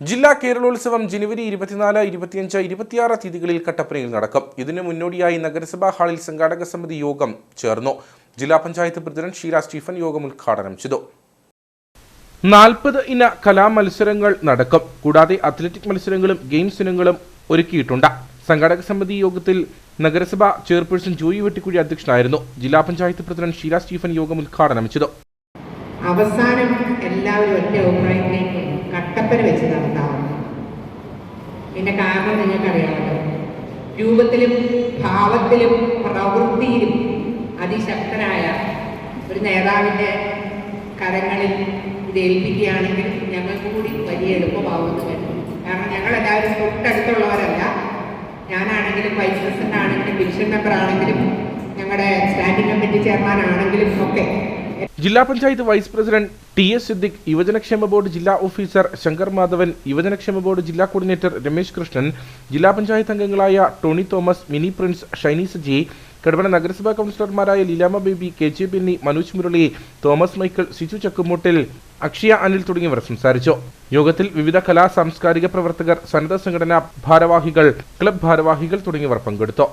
ജില്ലാ കേരളോത്സവം ജനുവരി ഇരുപത്തിനാല് ഇരുപത്തിയഞ്ച് ഇരുപത്തിയാറ് തീയതികളിൽ കട്ടപ്പനയിൽ നടക്കും. ഇതിനു മുന്നോടിയായി നഗരസഭാ ഹാളിൽ സംഘാടക സമിതി യോഗം ചേർന്നു. ജില്ലാ പഞ്ചായത്ത് പ്രസിഡന്റ് ഷീല സ്റ്റീഫൻ യോഗം ഉദ്ഘാടനം ചെയ്തു. നാൽപ്പത് ഇന കലാമത്സരങ്ങൾ നടക്കും. കൂടാതെ അത്ലറ്റിക് മത്സരങ്ങളും ഗെയിംസ് ഇനങ്ങളും ഒരുക്കിയിട്ടുണ്ട്. സംഘാടക സമിതി യോഗത്തിൽ നഗരസഭാ ചെയർപേഴ്സൺ ജോയി വെട്ടിക്കുഴി അധ്യക്ഷനായിരുന്നു. ജില്ലാ പഞ്ചായത്ത് പ്രസിഡന്റ് ഷീല സ്റ്റീഫൻ യോഗം ഉദ്ഘാടനം ചെയ്തു. അവസാനം എല്ലാവരും ഒറ്റ അഭിപ്രായത്തിലേക്ക് കട്ടപ്പന വെച്ച് നടത്താവുന്നു ഇതിന്റെ കാരണം നിങ്ങൾക്കറിയാമല്ലോ. രൂപത്തിലും ഭാവത്തിലും പ്രവൃത്തിയിലും അതിശക്തനായ ഒരു നേതാവിന്റെ കരങ്ങളിൽ ഇത് ഏൽപ്പിക്കുകയാണെങ്കിൽ ഞങ്ങൾക്ക് കൂടി വലിയ എളുപ്പമാവുമെന്ന് കരുതുന്നു. കാരണം ഞങ്ങളെല്ലാവരും തൊട്ടടുത്തുള്ളവരല്ല. ഞാനാണെങ്കിലും വൈസ് പ്രസിഡന്റ് ആണെങ്കിലും ഡിവിഷൻ മെമ്പർ ആണെങ്കിലും ഞങ്ങളുടെ സ്റ്റാൻഡിംഗ് കമ്മിറ്റി ചെയർമാൻ ആണെങ്കിലും ഒക്കെ. ജില്ലാ panchayat vice president T S Siddique യുവജനക്ഷേമ board ജില്ലാ ഓഫീസർ ശങ്കർ മാധവൻ യുവജനക്ഷേമ ബോർഡ് ജില്ലാ കോർഡിനേറ്റർ രമേശ് കൃഷ്ണൻ ജില്ലാ പഞ്ചായത്ത് അംഗങ്ങളായ Tony Thomas Mini Prince Shiny Saji Kadavana നഗരസഭാ കൗൺസിലർമാരായ Leelama Baby K J Benny Manoj Murali Thomas Michael Siju Chakkumoottil Akshaya Anil തുടങ്ങിയവർ സംസാരിച്ചു. യോഗത്തിൽ വിവിധ കലാ സാംസ്കാരിക പ്രവർത്തകർ സന്നദ്ധ സംഘടനാ ഭാരവാഹികൾ ക്ലബ് ഭാരവാഹികൾ തുടങ്ങിയവർ പങ്കെടുത്തു.